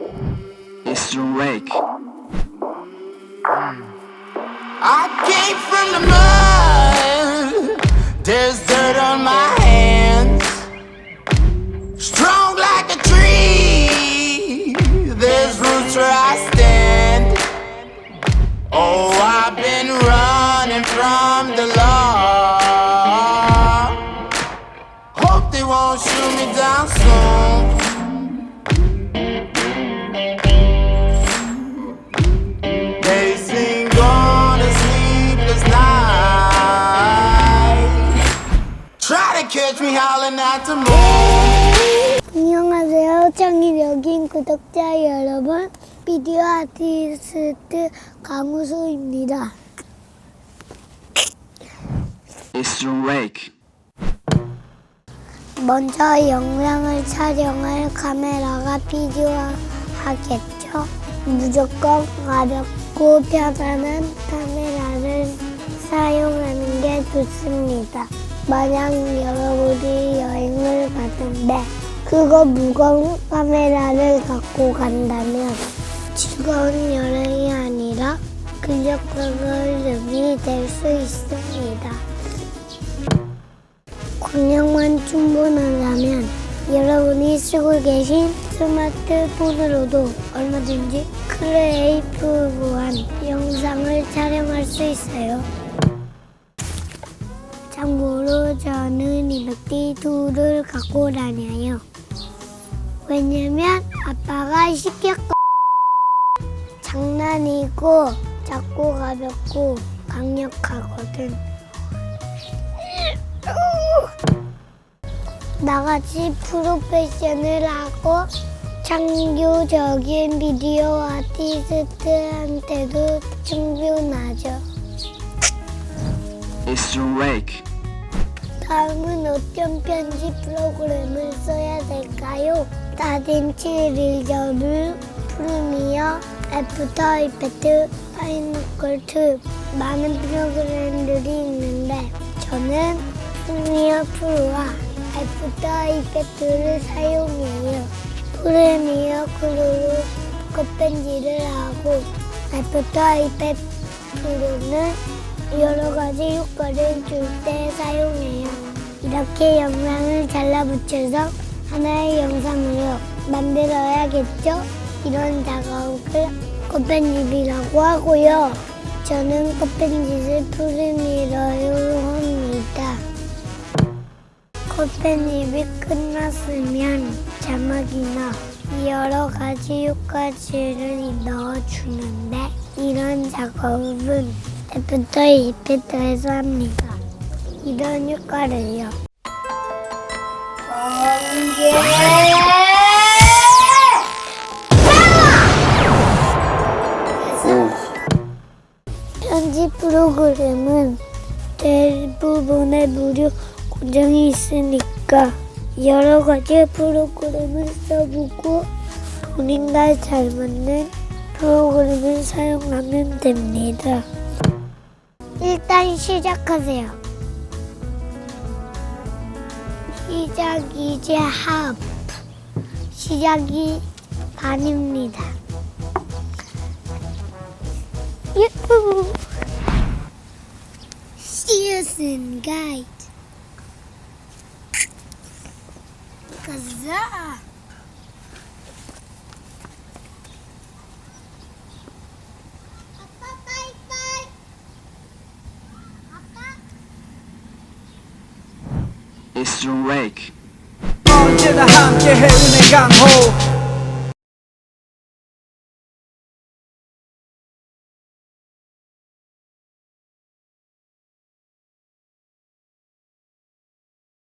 It's the rake. I came from the mud. There's dirt on my hands. Strong like a tree. There's roots where I stand. Oh, I've been running from the 안녕하세요. 창의력인 구독자 여러분. 비디오 아티스트 강우수입니다. It's the rake. 먼저 영상을 촬영할 카메라가 필요하겠죠. 무조건 가볍고 편안한 카메라를 사용하는 게 좋습니다. 만약 여러분이 여행을 가는데 그거 무거운 카메라를 갖고 간다면 즐거운 여행이 아니라 근력강을 될수 있습니다. 광량만 충분하다면 여러분이 쓰고 계신 스마트폰으로도 얼마든지 크리에이티브한 영상을 촬영할 수 있어요. 참고 로 저는 이렇게 둘을 갖고 다녀요. 왜냐면 아빠가 시켰고 장난이고 작고 가볍고 강력하거든. 나같이 프로페셔널 하고 창조적인 비디오 아티스트한테도 충분하죠. It's the rake. 다음은 어떤 편집 프로그램을 써야 될까요? 다빈치 리저블, 프리미어, 애프터 이펙트, 파이널 툴 많은 프로그램들이 있는데 저는 프리미어 프로와 애프터 이펙트를 사용해요. 프리미어 프로로 컷펜지를 하고 애프터 이펙트는 여러 가지 효과를 줄 때 사용해요. 이렇게 영상을 잘라붙여서 하나의 영상으로 만들어야겠죠? 이런 작업을 컷펜집이라고 하고요. 저는 컷펜집을 프리미어로 합니다. 컷펜집이 끝났으면 자막이나 여러 가지 효과지를 넣어주는데 이런 작업은 애프터 이펙터에서 합니다. 이런 효과를요. 편집 프로그램은 대부분의 무료 고정이 있으니까 여러 가지 프로그램을 써보고 본인과 잘 맞는 프로그램을 사용하면 됩니다. 시작하세요. 시작이 이제 합. 시작이 반입니다. 유후. 시즌 가이드. 가자. 아빠 빠이빠이. 아빠. It's the rake. 언제나 함께해 은행 강호